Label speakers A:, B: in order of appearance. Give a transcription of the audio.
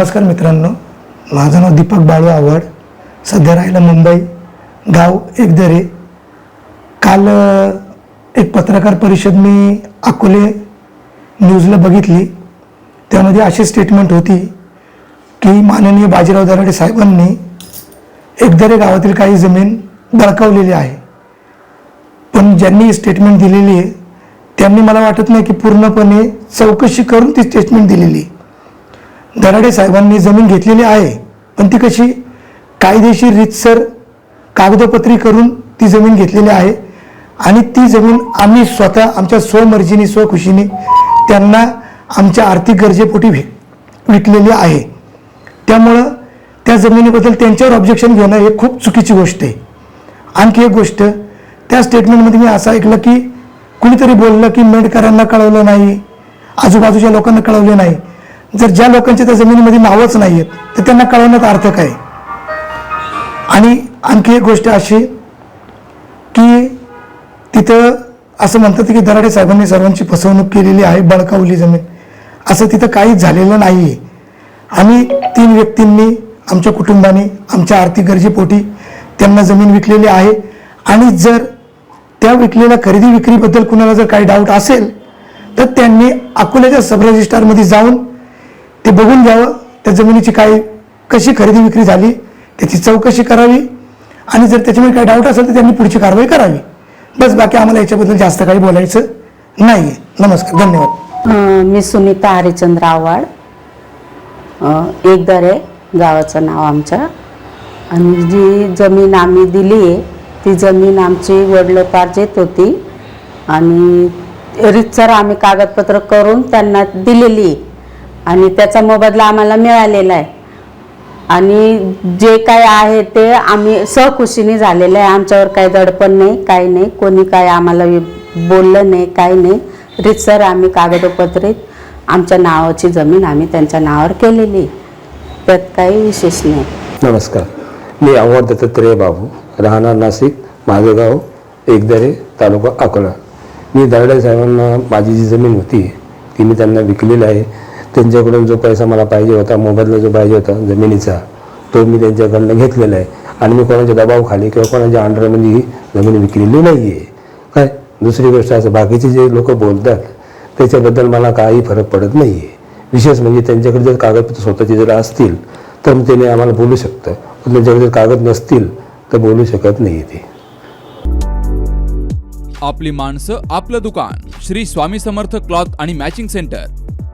A: नमस्कार मित्रांनो. माझं नाव दीपक बाळू आव्हाड. सध्या राहिलं मुंबई. गाव एकदरे. काल एक पत्रकार परिषद मी अकोले न्यूजला बघितली. त्यामध्ये अशी स्टेटमेंट होती की माननीय बाजीराव दराडे साहेबांनी एकदरे गावातील काही जमीन बळकावलेली आहे. पण ज्यांनी स्टेटमेंट दिलेली आहे त्यांनी मला वाटत नाही की पूर्णपणे चौकशी करून ती स्टेटमेंट दिलेली आहे. दराडे साहेबांनी जमीन घेतलेली आहे पण ती कशी कायदेशीर रीतसर कागदोपत्री करून ती जमीन घेतलेली आहे आणि ती जमीन आम्ही स्वतः आमच्या स्वमर्जीने स्वखुशीने त्यांना आमच्या आर्थिक गरजेपोटी विक विकलेली आहे. त्यामुळं त्या जमिनीबद्दल त्यांच्यावर ऑब्जेक्शन घेणं हे खूप चुकीची गोष्ट आहे. आणखी एक गोष्ट त्या स्टेटमेंटमध्ये मी असं ऐकलं की कुणीतरी बोललं की मेडकरांना कळवलं नाही आजूबाजूच्या लोकांना कळवले नाही. जर ज्या लोकांची त्या जमिनीमध्ये नावच नाही आहेत तर त्यांना कळवण्यात अर्थ काय? आणि आणखी एक गोष्ट अशी की तिथं असं म्हणतात की दराडे साहेबांनी सर्वांची फसवणूक केलेली आहे बळकावली जमीन. असं तिथं काहीच झालेलं नाही आहे आम्ही तीन व्यक्तींनी आमच्या कुटुंबाने आमच्या आर्थिक गरजेपोटी त्यांना जमीन विकलेली आहे. आणि जर त्या विकलेल्या खरेदी विक्रीबद्दल कुणाला जर काही डाऊट असेल तर त्यांनी अकोल्याच्या सबरजिस्ट्रारमध्ये जाऊन ते बघून घ्यावं. त्या जमिनीची काय कशी खरेदी विक्री झाली त्याची चौकशी करावी. आणि जर त्याच्यामध्ये काही डाऊट असेल तर त्यांनी पुढची कारवाई करावी. बस बाकी आम्हाला याच्याबद्दल जास्त काही बोलायचं नाही आहे नमस्कार धन्यवाद.
B: मी सुनीता हरिचंद्र आव्हाड. एकदरे गावाचं नाव आमच्या. आणि जी जमीन आम्ही दिली आहे ती जमीन आमची वडिलोपार्जित होती. आणि रितसर आम्ही कागदपत्र करून त्यांना दिलेली आहे. आणि त्याचा मोबदला आम्हाला मिळालेला आहे. आणि जे काय आहे ते आम्ही सहखुशीने झालेलं आहे. आमच्यावर काही दडपण नाही काही नाही. कोणी काय आम्हाला बोललं नाही काही नाही. रितसर आम्ही कागदोपत्रित आमच्या नावाची जमीन आम्ही त्यांच्या नावावर केलेली. आहे. त्यात काही विशेष नाही.
C: नमस्कार. मी आव्हाड दत्तात्रेय बाबू राहणार नाशिक माझं गाव एकदरे तालुका अकोला. मी दरडे साहेबांना माझी जी जमीन होती ती मी त्यांना विकलेली आहे. त्यांच्याकडून जो पैसा मला पाहिजे होता मोबदला जो पाहिजे होता जमिनीचा तो मी त्यांच्याकडनं घेतलेला आहे. आणि मी कोणाच्या दबावाखाली किंवा कोणाच्या अंडरमध्ये ही जमीन विकलेली नाही आहे काय? दुसरी गोष्ट असं बाकीचे जे लोक बोलतात त्याच्याबद्दल मला काही फरक पडत नाही आहे विशेष म्हणजे त्यांच्याकडे जर कागदपत्र स्वतःचे जर असतील तर मग त्याने आम्हाला बोलू शकतं. पण त्यांच्याकडे जर कागद नसतील तर बोलू शकत नाही ते.
D: आपली माणसं आपलं दुकान. श्री स्वामी समर्थ क्लॉथ आणि मॅचिंग सेंटर.